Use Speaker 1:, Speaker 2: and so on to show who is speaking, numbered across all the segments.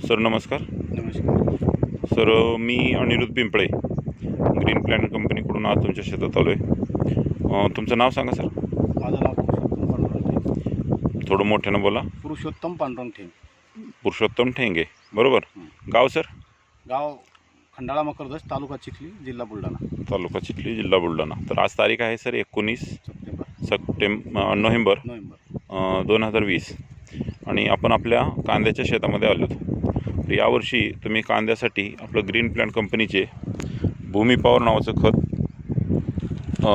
Speaker 1: Sir नमस्कार.
Speaker 2: नमस्कार.
Speaker 1: Sir मी अनिरुद्ध पिंपळे ग्रीन प्लॅन कंपनीकडून आज तुमच्या शेतात आलो आहे तुमचं नाव सांगा सर.
Speaker 2: माझं नाव पुरुषोत्तम पांडुरंग ठेंग.
Speaker 1: थोडं मोठ्यानं बोला.
Speaker 2: पुरुषोत्तम पांडुरंग ठेंग.
Speaker 1: पुरुषोत्तम ठेंगे. बरोबर. गाव सर?
Speaker 2: गाव खंडाळा मकरदस तालुका चिखली जिल्हा बुलढाणा.
Speaker 1: तालुका चिखली जिल्हा बुलढाणा. तर आज तारीख आहे सर एकोणीस
Speaker 2: सप्टेंबर.
Speaker 1: September November.
Speaker 2: नोव्हेंबर.
Speaker 1: दोन हजार वीस. आणि आपण आपल्या कांद्याच्या शेतामध्ये आलो होतो तर यावर्षी तुम्ही कांद्यासाठी आपलं ग्रीन प्लॅन कंपनीचे भूमी पॉवर नावाचं खत अ,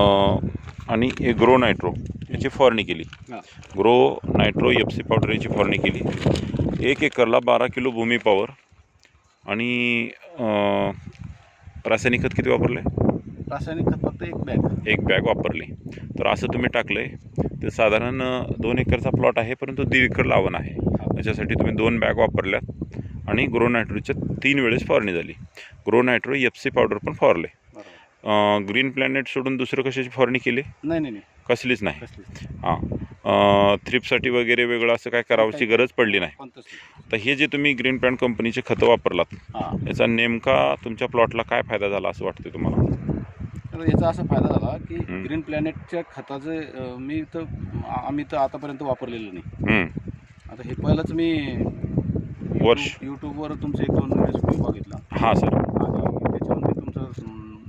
Speaker 1: आणि ग्रो नायट्रो याची फवारणी केली. Grow nitro F C powder याची फवारणी केली. एक एकरला बारा किलो भूमी पॉवर आणि रासायनिक खत किती वापरले?
Speaker 2: रासायनिक खत फक्त एक बॅग
Speaker 1: एक बॅग वापरली. तर असं तुम्ही टाकलं आहे तर साधारण दोन एकरचा प्लॉट आहे परंतु दीड एकर लावण आहे. त्याच्यासाठी तुम्ही दोन बॅग वापरल्यात. आणि ग्रो नायट्रोच्या तीन वेळेस फवारणी झाली. Grow nitro F C powder पण फवारले. ग्रीन प्लॅनेट सोडून दुसरं कशाची फवारणी केली?
Speaker 2: नाही नाही नाही.
Speaker 1: कसलीच नाही. हां. थ्रिपसाठी वगैरे वेगळं असं काय करावची गरज पडली नाही. तर हे जे तुम्ही ग्रीन प्लॅन कंपनीचे खतं वापरलात
Speaker 2: हां.
Speaker 1: याचा नेमका तुमच्या प्लॉटला काय फायदा झाला असं वाटतं तुम्हाला?
Speaker 2: तर याचा असा फायदा झाला की. ग्रीन प्लॅनेटच्या खताचं मी तर आम्ही तर आतापर्यंत वापरलेलं नाही. आता हे पहिलंच मी
Speaker 1: वर्ष.
Speaker 2: यूट्यूब- यूट्यूबवर तुमचे एक दोन व्हिडिओ बघितला.
Speaker 1: हां सर
Speaker 2: आणि त्याच्यावर मी तुमचा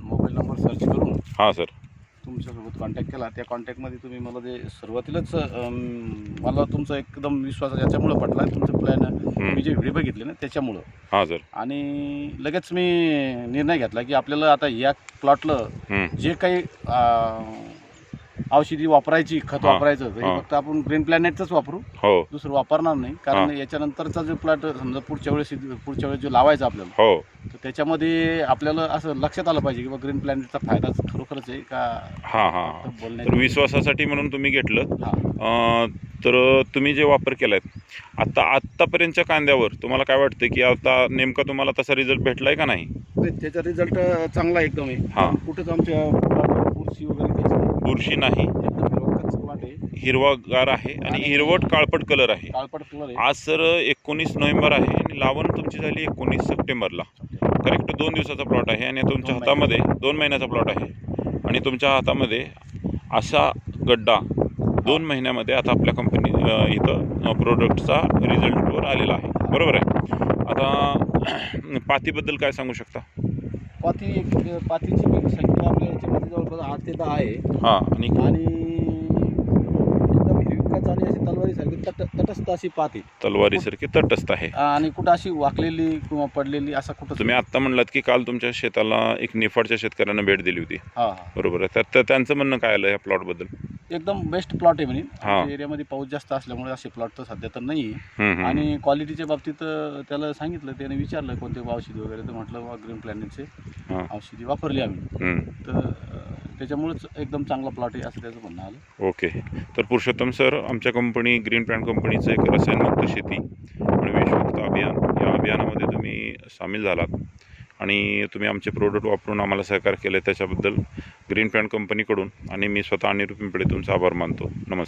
Speaker 2: मोबाईल नंबर सर्च करून
Speaker 1: हां सर
Speaker 2: तुमच्यासोबत कॉन्टॅक्ट केला. त्या कॉन्टॅक्टमध्ये तुम्ही मला जे सुरुवातीलाच मला तुमचा एकदम विश्वास याच्यामुळं पटला. तुमचं प्लॅन मी जे व्हिडिओ बघितले ना त्याच्यामुळं.
Speaker 1: हां सर
Speaker 2: आणि लगेच मी निर्णय घेतला की आपल्याला आता या प्लॉटला जे काही औषधी वापरायची खत
Speaker 1: हा,
Speaker 2: वापरायचं. तर हे
Speaker 1: हा.
Speaker 2: फक्त आपण ग्रीन प्लॅनेटच वापरू.
Speaker 1: हो.
Speaker 2: दुसरं वापरणार नाही. कारण याच्यानंतरचा जो प्लॉट समजा पुढच्या वेळेस पुढच्या वेळेस जो लावायचा आपल्याला
Speaker 1: हो.
Speaker 2: तर त्याच्यामध्ये आपल्याला असं लक्षात आलं पाहिजे की बा ग्रीन प्लॅनेटचा फायदा खरोखरच आहे का?
Speaker 1: हां हां.
Speaker 2: फक्त
Speaker 1: तर
Speaker 2: बोलण्यात
Speaker 1: विश्वासासाठी म्हणून तुम्ही घेतलं.
Speaker 2: हा.
Speaker 1: अं, तर तुम्ही जे वापर केलाय आता आत्तापर्यंतच्या कांद्यावर तुम्हाला काय वाटतं की आता नेमका तुम्हाला तसा रिझल्ट भेटलाय का नाही?
Speaker 2: नाही, त्याचा रिझल्ट चांगला आहे एकदम
Speaker 1: हा.
Speaker 2: आहे कुठंच आमच्या वगैरे
Speaker 1: बुरशी नाही. हिरवागार आहे आणि हिरवट काळपट कलर आहे.
Speaker 2: काळपट कलर आहे.
Speaker 1: आज सर एकोणीस नोव्हेंबर आहे आणि लावण तुमची झाली एकोणीस सप्टेंबरला. करेक्ट दोन दिवसाचा प्लॉट आहे आणि तुमच्या हातामध्ये दोन महिन्याचा प्लॉट आहे. आणि तुमच्या हातामध्ये असा गड्डा दोन महिन्यामध्ये आता आपल्या कंपनी इथं प्रोडक्टचा रिझल्टवर आलेला आहे. बरोबर आहे? आता पातीबद्दल काय सांगू शकता?
Speaker 2: पाती पातीची बी संख्या आपल्या याच्यामध्ये जवळपास आठ ते दहा आहे.
Speaker 1: हां आणि
Speaker 2: आणि एकदम हिरवीकच आणि अशी तलवारीसारखी तट तटस्थ अशी पाती.
Speaker 1: तलवारीसारखी तटस्थ आहे.
Speaker 2: आणि कुठं अशी वाकलेली किंवा पडलेली असा कुठं
Speaker 1: तुम्ही आत्ता म्हणलात की काल तुमच्या शेताला एक निफाडच्या शेतकऱ्यांना भेट दिली होती.
Speaker 2: हा हा.
Speaker 1: बरोबर आहे. तर तर त्यांचं म्हणणं काय आलं या प्लॉटबद्दल
Speaker 2: एकदम बेस्ट प्लॉट आहे म्हणे. आमच्या एरियामध्ये पाऊस जास्त असल्यामुळे असे प्लॉट तर सध्या तर नाही आहे. आणि क्वालिटीच्या बाबतीत त्याला सांगितलं त्याने विचारलं कोणते औषधी वगैरे तर म्हटलं ग्रीन प्लॅनेटचे औषधी वापरली आम्ही. तर त्याच्यामुळेच एकदम चांगला प्लॉट आहे असं त्याचं म्हणणं आलं.
Speaker 1: ओके तर पुरुषोत्तम सर आमच्या कंपनी ग्रीन प्लॅन कंपनीचं एक रसायनमुक्त शेती आणि विषमुक्त अभियान या अभियानामध्ये तुम्ही सामील झालात. आणि तुम्ही आमचे प्रोडक्ट वापरून आम्हाला सहकार्य केले त्याच्याबद्दल ग्रीन प्लॅन कंपनीकडून आणि मी स्वतः अनिरुद्ध तुमचा आभार मानतो. नमस्कार.